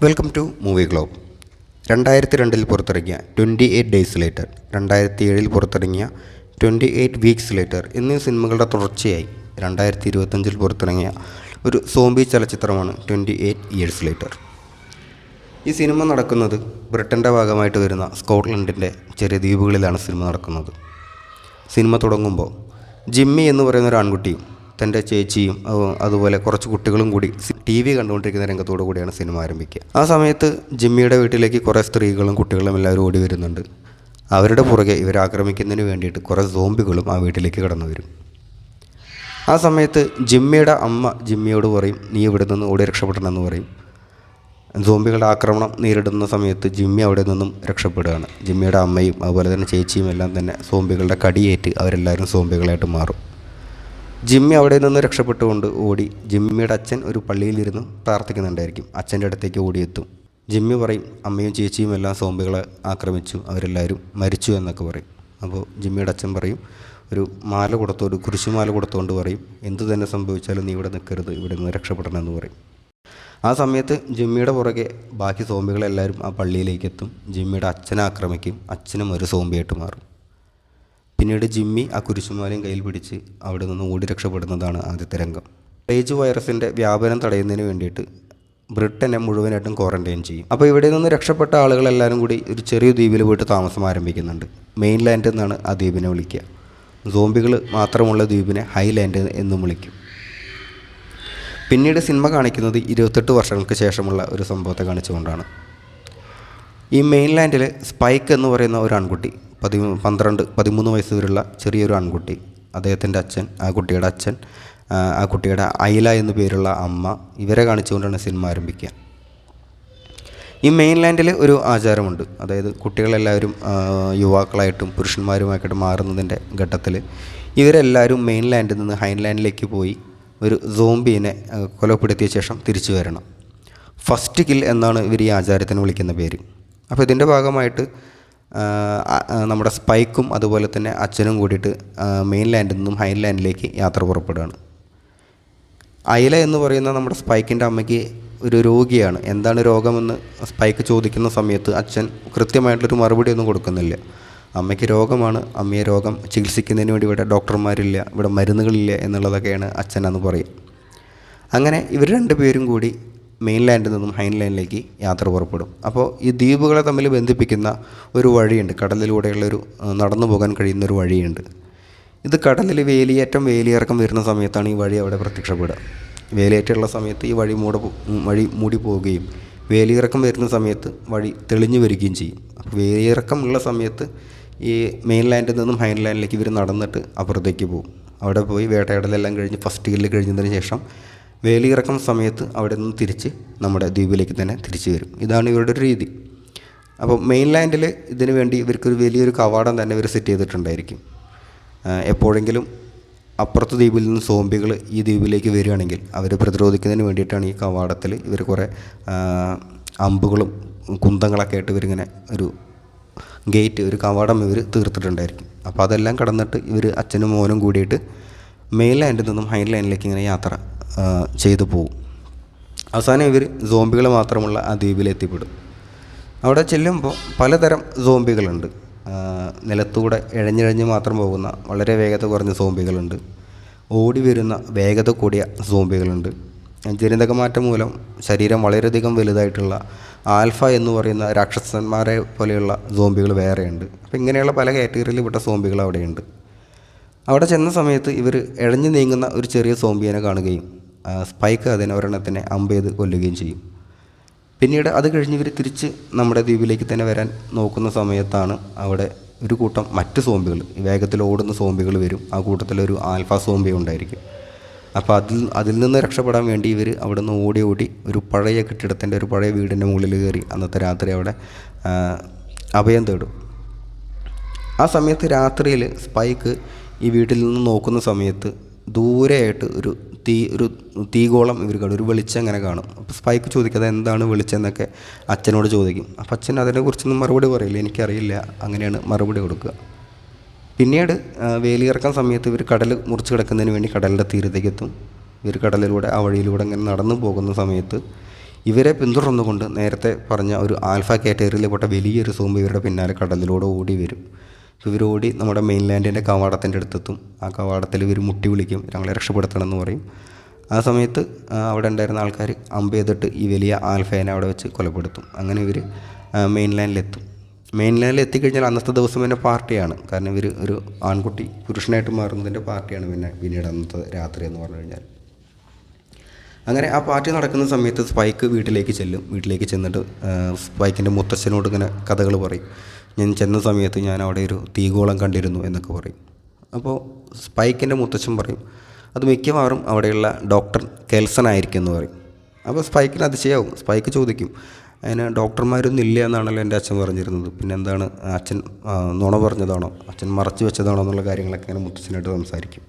Welcome to movie globe രണ്ടായിരത്തി രണ്ടിൽ പുറത്തിറങ്ങിയ ട്വന്റി എയ്റ്റ് ഡേയ്സ് ലേറ്റർ രണ്ടായിരത്തി ഏഴിൽ പുറത്തിറങ്ങിയ ട്വന്റി എയ്റ്റ് വീക്സ് ലേറ്റർ എന്നീ സിനിമകളുടെ തുടർച്ചയായി രണ്ടായിരത്തി ഇരുപത്തഞ്ചിൽ പുറത്തിറങ്ങിയ ഒരു സോംബി ചലച്ചിത്രമാണ് ട്വന്റി എയ്റ്റ് ഇയേഴ്സ് ലേറ്റർ ഈ സിനിമ നടക്കുന്നത് ബ്രിട്ടന്റെ ഭാഗമായിട്ട് വരുന്ന സ്കോട്ട്ലൻഡിന്റെ ചെറിയ ദ്വീപുകളിലാണ് സിനിമ നടക്കുന്നത്. സിനിമ തുടങ്ങുമ്പോൾ ജിമ്മി എന്ന് പറയുന്ന ഒരു ആൺകുട്ടിയും തന്റെ ചേച്ചിയും അതുപോലെ കുറച്ച് കുട്ടികളും കൂടി ടി വി കണ്ടുകൊണ്ടിരിക്കുന്ന രംഗത്തോടു കൂടിയാണ് സിനിമ ആരംഭിക്കുക. ആ സമയത്ത് ജിമ്മിയുടെ വീട്ടിലേക്ക് കുറേ സ്ത്രീകളും കുട്ടികളും എല്ലാവരും ഓടി വരുന്നുണ്ട്. അവരുടെ പുറകെ ഇവരെ ആക്രമിക്കുന്നതിന് വേണ്ടിയിട്ട് കുറേ സോംബികളും ആ വീട്ടിലേക്ക് കടന്നു വരും. ആ സമയത്ത് ജിമ്മിയുടെ അമ്മ ജിമ്മിയോട് പറയും നീ ഇവിടെ നിന്ന് ഓടി രക്ഷപ്പെടണമെന്ന് പറയും. സോംബികളുടെ ആക്രമണം നേരിടുന്ന സമയത്ത് ജിമ്മി അവിടെ നിന്നും രക്ഷപ്പെടുകയാണ്. ജിമ്മിയുടെ അമ്മയും അതുപോലെ തന്നെ ചേച്ചിയും എല്ലാം തന്നെ സോംബികളുടെ കടിയേറ്റ് അവരെല്ലാവരും സോംബികളായിട്ട് മാറും. ജിമ്മി അവിടെ നിന്ന് രക്ഷപ്പെട്ടുകൊണ്ട് ഓടി ജിമ്മിയുടെ അച്ഛൻ ഒരു പള്ളിയിലിരുന്ന് പ്രാർത്ഥിക്കുന്നുണ്ടായിരിക്കും. അച്ഛന്റെ അടുത്തേക്ക് ഓടിയെത്തും. ജിമ്മി പറയും അമ്മയും ചേച്ചിയും എല്ലാം സോംബികളെ ആക്രമിച്ചു അവരെല്ലാവരും മരിച്ചു എന്നൊക്കെ പറയും. അപ്പോൾ ജിമ്മിയുടെ അച്ഛൻ പറയും ഒരു മാല കൊടുത്തോണ്ട് കുരിശുമാല കൊടുത്തോണ്ട് പറയും എന്തു തന്നെ സംഭവിച്ചാലും നീ ഇവിടെ നിൽക്കരുത് ഇവിടെ നിന്ന് രക്ഷപ്പെടണമെന്ന് പറയും. ആ സമയത്ത് ജിമ്മിയുടെ പുറകെ ബാക്കി സോംബികളെല്ലാവരും ആ പള്ളിയിലേക്ക് എത്തും. ജിമ്മിയുടെ അച്ഛനെ ആക്രമിക്കും അച്ഛനും ഒരു സോംബിയായിട്ട് മാറും. പിന്നീട് ജിമ്മി ആ കുരിശുമാലയും കയ്യിൽ പിടിച്ച് അവിടെ നിന്ന് ഓടി രക്ഷപ്പെടുന്നതാണ് ആദ്യത്തെ രംഗം. പ്ലേജ് വൈറസിന്റെ വ്യാപനം തടയുന്നതിന് വേണ്ടിയിട്ട് ബ്രിട്ടനെ മുഴുവനായിട്ടും ക്വാറന്റൈൻ ചെയ്യും. അപ്പോൾ ഇവിടെ നിന്ന് രക്ഷപ്പെട്ട ആളുകളെല്ലാവരും കൂടി ഒരു ചെറിയ ദ്വീപിൽ പോയിട്ട് താമസം ആരംഭിക്കുന്നുണ്ട്. മെയിൻ ലാൻഡ് എന്നാണ് ആ ദ്വീപിനെ വിളിക്കുക. സോംബികൾ മാത്രമുള്ള ദ്വീപിനെ ഹൈലാൻഡ് എന്നും വിളിക്കും. പിന്നീട് സിനിമ കാണിക്കുന്നത് ഇരുപത്തെട്ട് വർഷങ്ങൾക്ക് ശേഷമുള്ള ഒരു സംഭവത്തെ കാണിച്ചുകൊണ്ടാണ്. ഈ മെയിൻ ലാൻഡിൽ സ്പൈക്ക് എന്ന് പറയുന്ന ഒരു ആൺകുട്ടി പതി പന്ത്രണ്ട് പതിമൂന്ന് വയസ്സ് വരെയുള്ള ചെറിയൊരു ആൺകുട്ടി. അദ്ദേഹത്തിന്റെ അച്ഛൻ ആ കുട്ടിയുടെ അച്ഛൻ ആ, കുട്ടിയുടെ ഐല എന്നു പേരുള്ള അമ്മ ഇവരെ കാണിച്ചുകൊണ്ടാണ് സിനിമ ആരംഭിക്കുക. ഈ മെയിൻലാൻഡിൽ ഒരു ആചാരമുണ്ട്. അതായത് കുട്ടികളെല്ലാവരും യുവാക്കളായിട്ടും പുരുഷന്മാരുമായിട്ട് മാറുന്നതിന്റെ ഘട്ടത്തിൽ ഇവരെല്ലാവരും മെയിൻലാൻഡിൽ നിന്ന് ഹൈൻലാൻഡിലേക്ക് പോയി ഒരു സോംബീനെ കൊലപ്പെടുത്തിയ ശേഷം തിരിച്ചു വരണം. ഫസ്റ്റ് കിൽ എന്നാണ് ഇവർ ഈ ആചാരത്തിന് വിളിക്കുന്ന പേര്. അപ്പോൾ ഇതിന്റെ ഭാഗമായിട്ട് നമ്മുടെ സ്പൈക്കും അതുപോലെ തന്നെ അച്ഛനും കൂടിയിട്ട് മെയിൻ ലാൻഡിൽ നിന്നും ഹൈൻലാൻഡിലേക്ക് യാത്ര പുറപ്പെടുകയാണ്. അയല എന്ന് പറയുന്ന നമ്മുടെ സ്പൈക്കിന്റെ അമ്മയ്ക്ക് ഒരു രോഗിയാണ്. എന്താണ് രോഗമെന്ന് സ്പൈക്ക് ചോദിക്കുന്ന സമയത്ത് അച്ഛൻ കൃത്യമായിട്ടുള്ളൊരു മറുപടി ഒന്നും കൊടുക്കുന്നില്ല. അമ്മയ്ക്ക് രോഗമാണ്. അമ്മയെ രോഗം ചികിത്സിക്കുന്നതിന് വേണ്ടി ഇവിടെ ഡോക്ടർമാരില്ല ഇവിടെ മരുന്നുകളില്ല എന്നുള്ളതൊക്കെയാണ് അച്ഛൻ അന്ന് പറയും അങ്ങനെ ഇവർ രണ്ടുപേരും കൂടി മെയിൻലാൻഡിൽ നിന്നും ഹൈൻലാൻഡിലേക്ക് യാത്ര പുറപ്പെടും. അപ്പോൾ ഈ ദ്വീപുകളെ തമ്മിൽ ബന്ധിപ്പിക്കുന്ന ഒരു വഴിയുണ്ട്. കടലിലൂടെയുള്ളൊരു ഒരു നടന്നു പോകാൻ കഴിയുന്ന ഒരു വഴിയുണ്ട്. ഇത് കടലിൽ വേലിയേറ്റം വേലിയിറക്കം വരുന്ന സമയത്താണ് ഈ വഴി അവിടെ പ്രത്യക്ഷപ്പെടുക. വേലിയേറ്റമുള്ള സമയത്ത് ഈ വഴി മൂട വഴി മൂടി പോവുകയും വേലിയിറക്കം വരുന്ന സമയത്ത് വഴി തെളിഞ്ഞു വരികയും ചെയ്യും. അപ്പോൾ വേലിയിറക്കം ഉള്ള സമയത്ത് ഈ മെയിൻലാൻഡിൽ നിന്നും ഹൈൻലാൻഡിലേക്ക് ഇവർ നടന്നിട്ട് അപ്പുറത്തേക്ക് പോകും. അവിടെ പോയി വേട്ടയാടലെല്ലാം കഴിഞ്ഞ് ഫസ്റ്റ് കില്ല് കഴിഞ്ഞതിന് ശേഷം വേലിയിറക്കം സമയത്ത് അവിടെ നിന്ന് തിരിച്ച് നമ്മുടെ ദ്വീപിലേക്ക് തന്നെ തിരിച്ചു വരും. ഇതാണ് ഇവരുടെ ഒരു രീതി. അപ്പോൾ മെയിൻലാൻഡിൽ ഇതിനു വേണ്ടി ഇവർക്കൊരു വലിയൊരു കവാടം തന്നെ ഇവർ സെറ്റ് ചെയ്തിട്ടുണ്ടായിരിക്കും. എപ്പോഴെങ്കിലും അപ്പുറത്ത് ദ്വീപിൽ നിന്ന് സോംബികൾ ഈ ദ്വീപിലേക്ക് വരികയാണെങ്കിൽ അവരെ പ്രതിരോധിക്കുന്നതിന് വേണ്ടിയിട്ടാണ് ഈ കവാടത്തിൽ ഇവർ കുറേ അമ്പുകളും കുന്തങ്ങളൊക്കെ ആയിട്ട് ഇവരിങ്ങനെ ഒരു ഗേറ്റ് ഒരു കവാടം ഇവർ തീർത്തിട്ടുണ്ടായിരിക്കും. അപ്പോൾ അതെല്ലാം കടന്നിട്ട് ഇവർ അച്ഛനും മോനും കൂടിയിട്ട് മെയിൻ ലാൻഡിൽ നിന്നും ഹൈൻലാൻഡിലേക്ക് ഇങ്ങനെ യാത്ര ചെയ്തു പോകും അവസാനം ഇവർ സോംബികൾ മാത്രമുള്ള ആ ദ്വീപിൽ എത്തിപ്പെടും അവിടെ ചെല്ലുമ്പോൾ പലതരം സോംബികളുണ്ട്. നിലത്തൂടെ ഇഴഞ്ഞിഴഞ്ഞ് മാത്രം പോകുന്ന വളരെ വേഗത കുറഞ്ഞ സോംബികളുണ്ട്. ഓടി വരുന്ന വേഗത കൂടിയ സോംബികളുണ്ട്. ജനിതകമാറ്റം മൂലം ശരീരം വളരെയധികം വലുതായിട്ടുള്ള ആൽഫ എന്ന് പറയുന്ന രാക്ഷസന്മാരെ പോലെയുള്ള സോംബികൾ വേറെയുണ്ട്. അപ്പോൾ ഇങ്ങനെയുള്ള പല കാറ്റഗറിയിൽ പെട്ട സോംബികൾ അവിടെയുണ്ട്. അവിടെ ചെന്ന സമയത്ത് ഇവർ ഇഴഞ്ഞു നീങ്ങുന്ന ഒരു ചെറിയ സോംബിയനെ കാണുകയും സ്പൈക്ക് അതിനെ ഒരെണ്ണത്തിനെ അമ്പെയ്ത് കൊല്ലുകയും ചെയ്യും. പിന്നീട് അത് കഴിഞ്ഞ് ഇവർ തിരിച്ച് നമ്മുടെ ദ്വീപിലേക്ക് തന്നെ വരാൻ നോക്കുന്ന സമയത്താണ് അവിടെ ഒരു കൂട്ടം മറ്റ് സോംബികൾ വേഗത്തിൽ ഓടുന്ന സോംബികൾ വരും. ആ കൂട്ടത്തിലൊരു ആൽഫ സോംബി ഉണ്ടായിരിക്കും. അപ്പോൾ അതിൽ അതിൽ നിന്ന് രക്ഷപ്പെടാൻ വേണ്ടി ഇവർ അവിടെ നിന്ന് ഓടി ഓടി ഒരു പഴയ കെട്ടിടത്തിന്റെ ഒരു പഴയ വീടിന്റെ മുകളിൽ കയറി അന്നത്തെ രാത്രി അവിടെ അഭയം തേടും. ആ സമയത്ത് രാത്രിയിൽ സ്പൈക്ക് ഈ വീട്ടിൽ നിന്ന് നോക്കുന്ന സമയത്ത് ദൂരെയായിട്ട് ഒരു തീ ഒരു തീഗോളം ഇവർ കാണും. ഒരു വെളിച്ചം അങ്ങനെ കാണും. അപ്പോൾ സ്പൈക്ക് ചോദിക്കും എന്താണ് വെളിച്ചം എന്നൊക്കെ അച്ഛനോട് ചോദിക്കും. അപ്പോൾ അച്ഛൻ അതിനെക്കുറിച്ചൊന്നും മറുപടി പറയില്ല. എനിക്കറിയില്ല. അങ്ങനെയാണ് മറുപടി കൊടുക്കുക. പിന്നീട് വേലിയിറക്കാൻ സമയത്ത് ഇവർ കടൽ മുറിച്ച് കിടക്കുന്നതിന് വേണ്ടി കടലിന്റെ തീരത്തേക്ക് എത്തും ഇവർ കടലിലൂടെ ആ വഴിയിലൂടെ ഇങ്ങനെ നടന്നു പോകുന്ന സമയത്ത് ഇവരെ പിന്തുടർന്നുകൊണ്ട് നേരത്തെ പറഞ്ഞ ഒരു ആൽഫ കാറ്റഗറിയിൽപ്പെട്ട വലിയൊരു സോമ്പ് ഇവരുടെ പിന്നാലെ കടലിലൂടെ ഓടി വരും. ഇവർ ഓടി നമ്മുടെ മെയിൻലാൻഡിന്റെ കവാടത്തിന്റെ അടുത്തെത്തും. ആ കവാടത്തിൽ ഇവർ മുട്ടി വിളിക്കും ഞങ്ങളെ രക്ഷപ്പെടുത്തണം എന്ന് പറയും. ആ സമയത്ത് അവിടെ ഉണ്ടായിരുന്ന ആൾക്കാർ അമ്പ് ചെയ്തിട്ട് ഈ വലിയ ആൽഫേനെ അവിടെ വെച്ച് കൊലപ്പെടുത്തും. അങ്ങനെ ഇവർ മെയിൻലാൻഡിലെത്തും. മെയിൻലാൻഡിൽ എത്തിക്കഴിഞ്ഞാൽ അന്നത്തെ ദിവസം തന്നെ പാർട്ടിയാണ്. കാരണം ഇവർ ഒരു ആൺകുട്ടി പുരുഷനായിട്ട് മാറുന്നതിന്റെ പാർട്ടിയാണ് പിന്നെ പിന്നീട് അന്നത്തെ രാത്രി എന്ന് പറഞ്ഞു കഴിഞ്ഞാൽ. അങ്ങനെ ആ പാർട്ടി നടക്കുന്ന സമയത്ത് സ്പൈക്ക് വീട്ടിലേക്ക് ചെല്ലും. വീട്ടിലേക്ക് ചെന്നിട്ട് സ്പൈക്കിന്റെ മുത്തച്ഛനോട് ഇങ്ങനെ കഥകൾ പറയും. ഞാൻ ചെന്ന സമയത്ത് ഞാൻ അവിടെ ഒരു തീകോളം കണ്ടിരുന്നു എന്നൊക്കെ പറയും. അപ്പോൾ സ്പൈക്കിന്റെ മുത്തച്ഛൻ പറയും അത് മിക്കവാറും അവിടെയുള്ള ഡോക്ടർ കെൽസൺ ആയിരിക്കും എന്ന് പറയും. അപ്പോൾ സ്പൈക്കിന് അതിശയാവും. സ്പൈക്ക് ചോദിക്കും അതിന് ഡോക്ടർമാരൊന്നും ഇല്ല എന്നാണല്ലോ എന്റെ അച്ഛൻ പറഞ്ഞിരുന്നത്. പിന്നെ എന്താണ് അച്ഛൻ നുണ പറഞ്ഞതാണോ? അച്ഛൻ മറച്ചു വെച്ചതാണോ എന്നുള്ള കാര്യങ്ങളൊക്കെ ഇങ്ങനെ മുത്തച്ഛനായിട്ട് സംസാരിക്കും.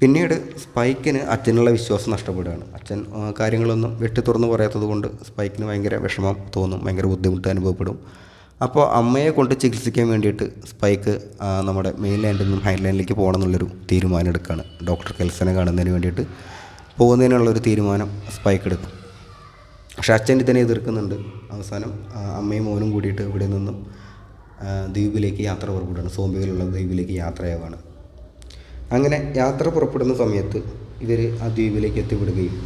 പിന്നീട് സ്പൈക്കിന് അച്ഛനുള്ള വിശ്വാസം നഷ്ടപ്പെടുകയാണ്. അച്ഛൻ കാര്യങ്ങളൊന്നും വെട്ടി തുറന്ന് പറയാത്തത് കൊണ്ട് സ്പൈക്കിന് ഭയങ്കര വിഷമം തോന്നും ഭയങ്കര ബുദ്ധിമുട്ട് അനുഭവപ്പെടും. അപ്പോൾ അമ്മയെ കൊണ്ട് ചികിത്സിക്കാൻ വേണ്ടിയിട്ട് സ്പൈക്ക് നമ്മുടെ മെയിൻ ലാൻഡിൽ നിന്നും ഹൈ ലാൻഡിലേക്ക് പോകണം എന്നുള്ളൊരു തീരുമാനം എടുക്കുകയാണ് ഡോക്ടർ കെൽസനെ കാണുന്നതിന് വേണ്ടിയിട്ട് പോകുന്നതിനുള്ളൊരു തീരുമാനം സ്പൈക്ക് എടുക്കും. പക്ഷേ അച്ഛൻ ഇതിനെ എതിർക്കുന്നുണ്ട്. അവസാനം അമ്മയും മോനും കൂടിയിട്ട് ഇവിടെ നിന്നും ദ്വീപിലേക്ക് യാത്ര പുറപ്പെടുകയാണ്. സോംബികളുള്ള ദ്വീപിലേക്ക് യാത്രയാവുകയാണ്. അങ്ങനെ യാത്ര പുറപ്പെടുന്ന സമയത്ത് ഇവർ ആ ദ്വീപിലേക്ക് എത്തിപ്പെടുകയും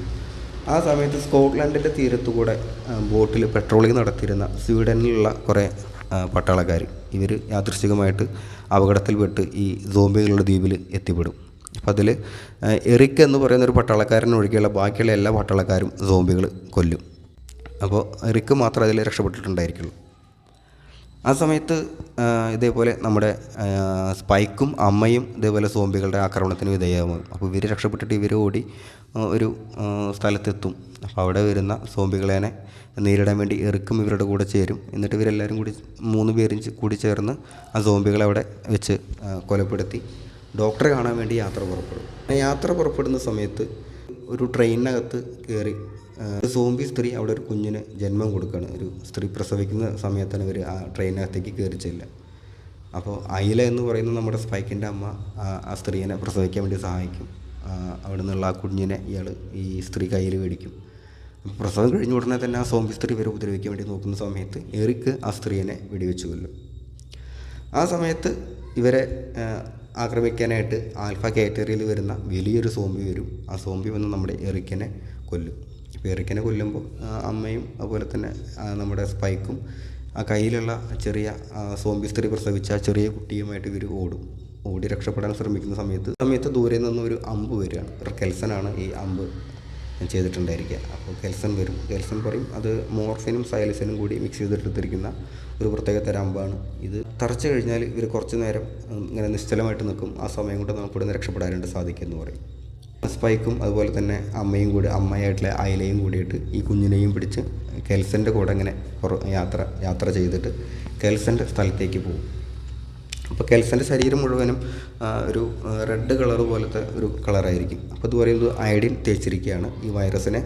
ആ സമയത്ത് സ്കോട്ട്ലൻഡിന്റെ തീരത്തുകൂടെ ബോട്ടിൽ പെട്രോളിംഗ് നടത്തിയിരുന്ന സ്വീഡനിലുള്ള കുറേ പട്ടാളക്കാർ. ഇവർ യാദൃശ്ചികമായിട്ട് അപകടത്തിൽപ്പെട്ട് ഈ സോംബികളുടെ ദ്വീപിൽ എത്തിപ്പെടും. അപ്പോൾ അതിൽ എറിക്ക് എന്ന് പറയുന്ന ഒരു ഒഴികെയുള്ള ബാക്കിയുള്ള എല്ലാ പട്ടാളക്കാരും സോംബികൾ കൊല്ലും. അപ്പോൾ എറിക്ക് മാത്രം അതിൽ രക്ഷപ്പെട്ടിട്ടുണ്ടായിരിക്കുള്ളൂ. ആ സമയത്ത് ഇതേപോലെ നമ്മുടെ സ്പൈക്കും അമ്മയും ഇതേപോലെ സോംബികളുടെ ആക്രമണത്തിന് വിധേയമാകും അപ്പോൾ ഇവർ രക്ഷപ്പെട്ടിട്ട് ഇവർ ഓടി ഒരു സ്ഥലത്തെത്തും. അപ്പോൾ അവിടെ വരുന്ന സോംബികളെ നേരിടാൻ വേണ്ടി എറുക്കും ഇവരുടെ കൂടെ ചേരും. എന്നിട്ട് ഇവരെല്ലാവരും കൂടി മൂന്ന് പേരും കൂടി ചേർന്ന് ആ സോംബികളെ അവിടെ വെച്ച് കൊലപ്പെടുത്തി. ഡോക്ടറെ കാണാൻ വേണ്ടി യാത്ര പുറപ്പെടും. യാത്ര പുറപ്പെടുന്ന സമയത്ത് ഒരു ട്രെയിനിനകത്ത് കയറി ഒരു സോംബി സ്ത്രീ അവിടെ ഒരു കുഞ്ഞിന് ജന്മം കൊടുക്കുകയാണ് ഒരു സ്ത്രീ പ്രസവിക്കുന്ന സമയത്താണ് ഇവർ ആ ട്രെയിനകത്തേക്ക് കയറി ചെല്ലുക. അപ്പോൾ അയില എന്ന് പറയുന്ന നമ്മുടെ സ്പൈക്കിന്റെ അമ്മ ആ സ്ത്രീനെ പ്രസവിക്കാൻ വേണ്ടി സഹായിക്കും. അവിടെ നിന്നുള്ള ആ കുഞ്ഞിനെ ഇയാൾ ഈ സ്ത്രീ കയ്യിൽ മേടിക്കും. പ്രസവം കഴിഞ്ഞ ഉടനെ തന്നെ ആ സോംബി സ്ത്രീ ഇവരെ ഉപദ്രവിക്കാൻ വേണ്ടി നോക്കുന്ന സമയത്ത് എറിക്ക് ആ സ്ത്രീയെ വെടിവെച്ച് കൊല്ലും ആ സമയത്ത് ഇവരെ ആക്രമിക്കാനായിട്ട് ആൽഫ കാറ്റഗറിയിൽ വരുന്ന വലിയൊരു സോംബി വരും. ആ സോംബി വന്ന് നമ്മുടെ എറിക്കനെ കൊല്ലും. ഇപ്പോൾ എറിക്കനെ കൊല്ലുമ്പോൾ അമ്മയും അതുപോലെ തന്നെ നമ്മുടെ സ്പൈക്കും ആ കയ്യിലുള്ള ചെറിയ സോമ്പി സോംബി സ്ത്രീ പ്രസവിച്ച ചെറിയ കുട്ടിയുമായിട്ട് ഇവർ ഓടും. ഓടി രക്ഷപ്പെടാൻ ശ്രമിക്കുന്ന സമയത്ത് സമയത്ത് ദൂരെ നിന്ന് ഒരു അമ്പ് വരികയാണ്. കെൽസനാണ് ഈ അമ്പ് ചെയ്തിട്ടുണ്ടായിരിക്കുക. അപ്പോൾ കെൽസൺ വരും. കെൽസൺ പറയും അത് മോർഫിനും സൈലസിനും കൂടി മിക്സ് ചെയ്തിട്ടെടുത്തിരിക്കുന്ന ഒരു പ്രത്യേക തരം അമ്പാണ്. ഇത് തറച്ചു കഴിഞ്ഞാൽ ഇവർ കുറച്ച് നേരം ഇങ്ങനെ നിശ്ചലമായിട്ട് നിൽക്കും. ആ സമയം കൊണ്ട് നമുക്ക് ഇവിടെ രക്ഷപ്പെടാനായിട്ട് സാധിക്കും എന്ന് പറയും. സ്പൈക്കും അതുപോലെ തന്നെ അമ്മയും കൂടി അമ്മയായിട്ടുള്ള അയലയും കൂടിയിട്ട് ഈ കുഞ്ഞിനെയും പിടിച്ച് കെൽസന്റെ കൂടെ ഇങ്ങനെ യാത്ര യാത്ര ചെയ്തിട്ട് കെൽസന്റെ സ്ഥലത്തേക്ക് പോകും. അപ്പോൾ കെൽസന്റെ ശരീരം മുഴുവനും ഒരു റെഡ് കളർ പോലത്തെ ഒരു കളറായിരിക്കും. അപ്പോൾ ഇത് പറയുന്നത് അയഡിൻ തേച്ചിരിക്കുകയാണ്. ഈ വൈറസിനെ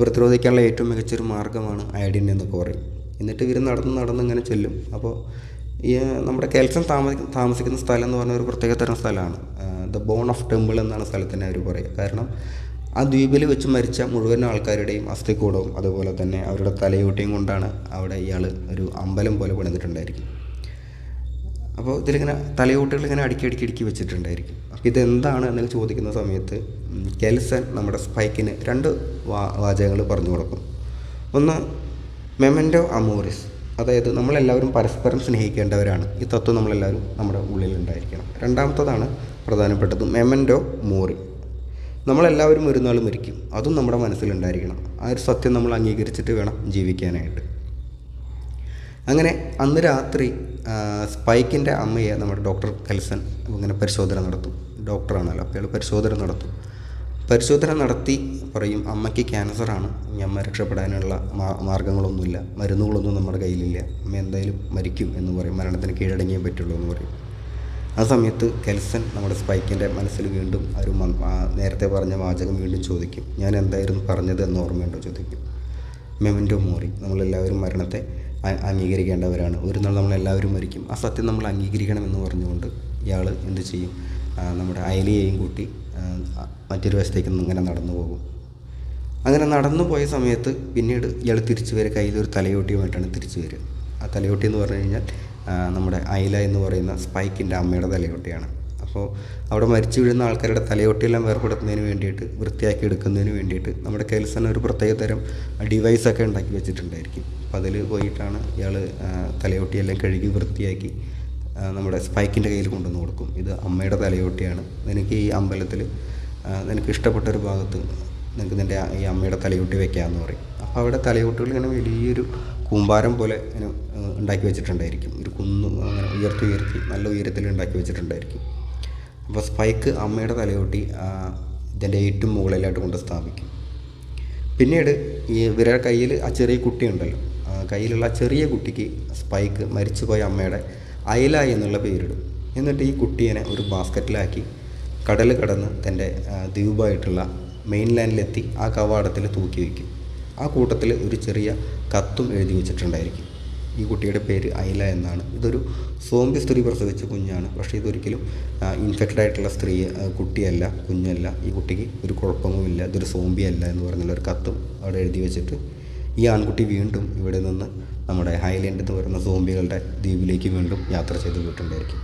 പ്രതിരോധിക്കാനുള്ള ഏറ്റവും മികച്ചൊരു മാർഗമാണ് അയഡിൻ എന്നൊക്കെ പറയും. എന്നിട്ട് ഇവർ നടന്ന് നടന്ന് ഇങ്ങനെ ചെല്ലും. അപ്പോൾ ഈ നമ്മുടെ കെൽസൻ താമസി താമസിക്കുന്ന സ്ഥലം എന്ന് പറഞ്ഞ ഒരു പ്രത്യേക തരം സ്ഥലമാണ്. ദ ബോൺ ഓഫ് ടെമ്പിൾ എന്നാണ് സ്ഥലത്തിനെ അവർ പറയുക കാരണം ആ ദ്വീപിൽ വെച്ച് മരിച്ച മുഴുവൻ ആൾക്കാരുടെയും അസ്ഥിക്കൂടവും അതുപോലെ തന്നെ അവരുടെ തലയോട്ടിയും കൊണ്ടാണ് അവിടെ ഇയാൾ ഒരു അമ്പലം പോലെ പണിതിട്ടുണ്ടായിരിക്കും അപ്പോൾ ഇതിലിങ്ങനെ തലയോട്ടുകൾ ഇങ്ങനെ അടുക്കി അടുക്കി അടുക്കി വെച്ചിട്ടുണ്ടായിരിക്കും. അപ്പോൾ ഇതെന്താണ് എന്നൊക്കെ ചോദിക്കുന്ന സമയത്ത് കെൽസൻ നമ്മുടെ സ്പൈക്കിന് രണ്ട് വാ വാചകങ്ങൾ പറഞ്ഞു കൊടുക്കും. ഒന്ന് മെമന്റോ അമോറിസ്. അതായത് നമ്മളെല്ലാവരും പരസ്പരം സ്നേഹിക്കേണ്ടവരാണ്. ഈ തത്വം നമ്മളെല്ലാവരും നമ്മുടെ ഉള്ളിൽ ഉണ്ടായിരിക്കണം രണ്ടാമത്തതാണ് പ്രധാനപ്പെട്ടത് മെമന്റോ മോറി. നമ്മളെല്ലാവരും ഒരു നാൾ മരിക്കും. അതും നമ്മുടെ മനസ്സിലുണ്ടായിരിക്കണം. ആ ഒരു സത്യം നമ്മൾ അംഗീകരിച്ചിട്ട് വേണം ജീവിക്കാനായിട്ട്. അങ്ങനെ അന്ന് രാത്രി സ്പൈക്കിന്റെ അമ്മയെ നമ്മുടെ ഡോക്ടർ കെൽസൺ ഇങ്ങനെ പരിശോധന നടത്തും. ഡോക്ടറാണല്ലോ അപ്പോൾ പരിശോധന നടത്തും. പരിശോധന നടത്തി പറയും അമ്മയ്ക്ക് ക്യാൻസറാണ് ഇനി അമ്മ രക്ഷപ്പെടാനുള്ള മാ- മാർഗങ്ങളൊന്നുമില്ല മരുന്നുകളൊന്നും നമ്മുടെ കയ്യിലില്ല അമ്മ എന്തായാലും മരിക്കും എന്ന് പറയും മരണത്തിന് കീഴടങ്ങിയേ പറ്റുള്ളൂ എന്ന് പറയും. ആ സമയത്ത് കെൽസൺ നമ്മുടെ സ്പൈക്കിന്റെ മനസ്സിൽ വീണ്ടും ഒരു നേരത്തെ പറഞ്ഞ വാചകം വീണ്ടും ചോദിക്കും. ഞാൻ എന്തായിരുന്നു പറഞ്ഞത് എന്ന് ഓർമ്മയുണ്ടോ? ചോദിക്കും. മെമന്റോ മോറി നമ്മളെല്ലാവരും മരണത്തെ അംഗീകരിക്കേണ്ടവരാണ്. ഒരു നാൾ നമ്മളെല്ലാവരും മരിക്കും. ആ സത്യം നമ്മൾ അംഗീകരിക്കണമെന്ന് പറഞ്ഞുകൊണ്ട് ഇയാൾ എന്ത് ചെയ്യും? നമ്മുടെ അയലിയെയും കൂട്ടി മറ്റൊരു വശത്തേക്ക് ഇങ്ങനെ നടന്നു പോകും. അങ്ങനെ നടന്നു പോയ സമയത്ത് പിന്നീട് ഇയാൾ തിരിച്ചു വരിക. കയ്യിൽ ഒരു തലയോട്ടിയുമായിട്ടാണ് തിരിച്ചു വരിക. ആ തലയോട്ടി എന്ന് പറഞ്ഞു കഴിഞ്ഞാൽ നമ്മുടെ അയല എന്ന് പറയുന്ന സ്പൈക്കിന്റെ അമ്മയുടെ തലയോട്ടിയാണ്. അപ്പോൾ അവിടെ മരിച്ചു വീഴുന്ന ആൾക്കാരുടെ തലയോട്ടിയെല്ലാം വേർപെടുത്തുന്നതിന് വേണ്ടിയിട്ട് വൃത്തിയാക്കി എടുക്കുന്നതിന് വേണ്ടിയിട്ട് നമ്മുടെ കയ്യിൽ തന്നെ ഒരു പ്രത്യേക തരം ഡിവൈസൊക്കെ ഉണ്ടാക്കി വെച്ചിട്ടുണ്ടായിരിക്കും. അപ്പോൾ അതിൽ പോയിട്ടാണ് ഇയാൾ തലയോട്ടിയെല്ലാം കഴുകി വൃത്തിയാക്കി നമ്മുടെ സ്പൈക്കിന്റെ കയ്യിൽ കൊണ്ടുവന്ന് കൊടുക്കും. ഇത് അമ്മയുടെ തലയോട്ടിയാണ്. നിനക്ക് ഈ അമ്പലത്തിൽ നിനക്ക് ഇഷ്ടപ്പെട്ട ഒരു ഭാഗത്ത് നിനക്ക് നിന്റെ ഈ അമ്മയുടെ തലയോട്ടി വെക്കാമെന്ന് പറയും. അപ്പോൾ അവിടെ തലയോട്ടികൾ ഇങ്ങനെ വലിയൊരു കൂമ്പാരം പോലെ ഇങ്ങനെ ഉണ്ടാക്കി വെച്ചിട്ടുണ്ടായിരിക്കും. ഒരു കുന്ന് അങ്ങനെ ഉയർത്തി ഉയർത്തി നല്ല ഉയരത്തിൽ ഉണ്ടാക്കി വെച്ചിട്ടുണ്ടായിരിക്കും. അപ്പോൾ സ്പൈക്ക് അമ്മയുടെ തലയോട്ടി ഇതിന്റെ ഏറ്റവും മുകളിലായിട്ട് കൊണ്ട് സ്ഥാപിക്കും. പിന്നീട് ഈ ഇവരുടെ കയ്യിൽ ആ ചെറിയ കുട്ടിയുണ്ടല്ലോ കയ്യിലുള്ള ചെറിയ കുട്ടിക്ക് സ്പൈക്ക് മരിച്ചുപോയ അമ്മയുടെ അയല എന്നുള്ള പേരിടും. എന്നിട്ട് ഈ കുട്ടീനെ ഒരു ബാസ്ക്കറ്റിലാക്കി കടൽ കടന്ന് തന്റെ ദ്വീപായിട്ടുള്ള ദ്വീപായിട്ടുള്ള മെയിൻലാൻഡിലെത്തി ആ കവാടത്തിൽ തൂക്കി വയ്ക്കും ആ കൂട്ടത്തിൽ ഒരു ചെറിയ കത്തും എഴുതി വെച്ചിട്ടുണ്ടായിരിക്കും. ഈ കുട്ടിയുടെ പേര് ഐല എന്നാണ്. ഇതൊരു സോംബി സ്ത്രീ പ്രസവിച്ച കുഞ്ഞാണ്. പക്ഷേ ഇതൊരിക്കലും ഇൻഫെക്റ്റഡ് ആയിട്ടുള്ള സ്ത്രീ കുട്ടിയല്ല കുഞ്ഞല്ല. ഈ കുട്ടിക്ക് ഒരു കുഴപ്പങ്ങളുമില്ല ഇതൊരു സോംബി അല്ല എന്ന് പറഞ്ഞുള്ള ഒരു കത്തും അവിടെ എഴുതി വെച്ചിട്ട് ഈ ആൺകുട്ടി വീണ്ടും ഇവിടെ നിന്ന് നമ്മുടെ ഹൈലൻഡ് എന്ന് പറയുന്ന സോംബികളുടെ ദ്വീപിലേക്ക് വീണ്ടും യാത്ര ചെയ്ത് പോയിട്ടുണ്ടായിരിക്കും.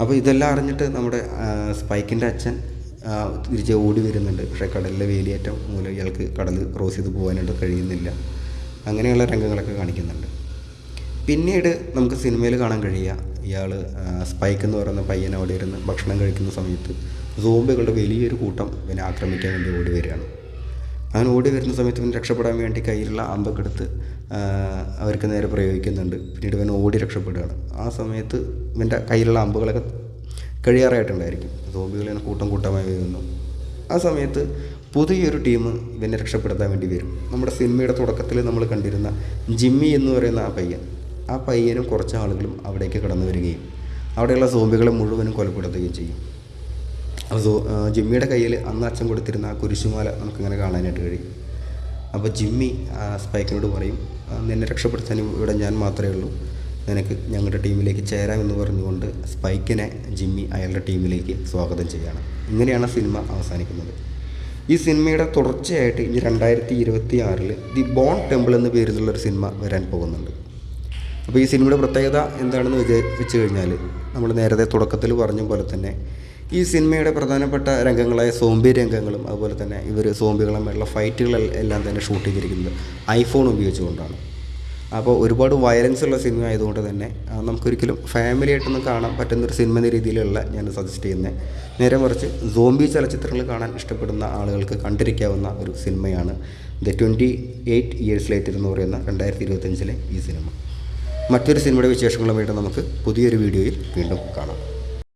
അപ്പോൾ ഇതെല്ലാം അറിഞ്ഞിട്ട് നമ്മുടെ സ്പൈക്കിന്റെ അച്ഛൻ തിരിച്ച് ഓടി വരുന്നുണ്ട്. പക്ഷേ കടലിലെ വേലിയേറ്റം മൂലം ഇയാൾക്ക് കടൽ ക്രോസ് ചെയ്ത് പോകാനായിട്ട് കഴിയുന്നില്ല. അങ്ങനെയുള്ള രംഗങ്ങളൊക്കെ കാണിക്കുന്നുണ്ട്. പിന്നീട് നമുക്ക് സിനിമയിൽ കാണാൻ കഴിയുക. ഇയാൾ സ്പൈക്ക് എന്ന് പറയുന്ന പയ്യൻ അവിടെ ഇരുന്ന് ഭക്ഷണം കഴിക്കുന്ന സമയത്ത് സോംബികളുടെ വലിയൊരു കൂട്ടം ഇവനെ ആക്രമിക്കാൻ വേണ്ടി ഓടി വരികയാണ്. അങ്ങനെ ഓടി വരുന്ന സമയത്ത് ഇവൻ രക്ഷപ്പെടാൻ വേണ്ടി കയ്യിലുള്ള അമ്പൊക്കെ എടുത്ത് അവർക്ക് നേരെ പ്രയോഗിക്കുന്നുണ്ട്. പിന്നീട് ഇവൻ ഓടി രക്ഷപ്പെടുകയാണ്. ആ സമയത്ത് ഇവന്റെ കയ്യിലുള്ള അമ്പുകളൊക്കെ കഴിയാറായിട്ടുണ്ടായിരിക്കും. സോംബികൾ കൂട്ടം കൂട്ടമായി വരുന്നു. ആ സമയത്ത് പുതിയൊരു ടീം ഇവനെ രക്ഷപ്പെടുത്താൻ വേണ്ടി വരും. നമ്മുടെ സിനിമയുടെ തുടക്കത്തിൽ നമ്മൾ കണ്ടിരുന്ന ജിമ്മി എന്ന് പറയുന്ന ആ പയ്യൻ. ആ പയ്യനും കുറച്ച് ആളുകളും അവിടേക്ക് കടന്നു വരികയും അവിടെയുള്ള സോമ്പികളെ മുഴുവനും കൊലപ്പെടുത്തുകയും ചെയ്യും. അപ്പോൾ ജിമ്മിയുടെ കയ്യിൽ അന്ന് അച്ഛൻ കൊടുത്തിരുന്ന ആ കുരിശുമാല നമുക്കിങ്ങനെ കാണാനായിട്ട് കഴിയും. അപ്പോൾ ജിമ്മി ആ, സ്പൈക്കിനോട് പറയും നിന്നെ രക്ഷപ്പെടുത്താൻ ഇവിടെ ഞാൻ മാത്രമേ ഉള്ളൂ. നിനക്ക് ഞങ്ങളുടെ ടീമിലേക്ക് ചേരാമെന്ന് പറഞ്ഞുകൊണ്ട് സ്പൈക്കിനെ ജിമ്മി അയാളുടെ ടീമിലേക്ക് സ്വാഗതം ചെയ്യാണ്. ഇങ്ങനെയാണ് സിനിമ അവസാനിക്കുന്നത്. ഈ സിനിമയുടെ തുടർച്ചയായിട്ട് ഇനി രണ്ടായിരത്തി ഇരുപത്തി ആറിൽ ദി ബോൺ ടെമ്പിൾ എന്ന പേരിലുള്ള ഒരു സിനിമ വരാൻ പോകുന്നുണ്ട്. അപ്പോൾ ഈ സിനിമയുടെ പ്രത്യേകത എന്താണെന്ന് വിചാ വെച്ച് കഴിഞ്ഞാൽ നമ്മൾ നേരത്തെ തുടക്കത്തിൽ പറഞ്ഞ പോലെ തന്നെ ഈ സിനിമയുടെ പ്രധാനപ്പെട്ട രംഗങ്ങളായ സോംബി രംഗങ്ങളും അതുപോലെ തന്നെ ഇവർ സോംബികളുമായുള്ള ഫൈറ്റുകൾ എല്ലാം തന്നെ ഷൂട്ട് ചെയ്തിരിക്കുന്നത് ഐഫോൺ ഉപയോഗിച്ചുകൊണ്ടാണ്. അപ്പോൾ ഒരുപാട് വയലൻസ് ഉള്ള സിനിമ ആയതുകൊണ്ട് തന്നെ നമുക്കൊരിക്കലും ഫാമിലി ആയിട്ടൊന്നും കാണാൻ പറ്റുന്നൊരു സിനിമ എന്ന രീതിയിലുള്ള ഞാൻ സജസ്റ്റ് ചെയ്യുന്നത് നേരെ മറിച്ച് സോംബി ചലച്ചിത്രങ്ങൾ കാണാൻ ഇഷ്ടപ്പെടുന്ന ആളുകൾക്ക് കണ്ടിരിക്കാവുന്ന ഒരു സിനിമയാണ് the twenty eight years later എന്ന് പറയുന്ന രണ്ടായിരത്തി ഇരുപത്തഞ്ചിലെ ഈ സിനിമ മറ്റൊരു സിനിമയുടെ വിശേഷങ്ങളുമായിട്ട് നമുക്ക് പുതിയൊരു വീഡിയോയിൽ വീണ്ടും കാണാം.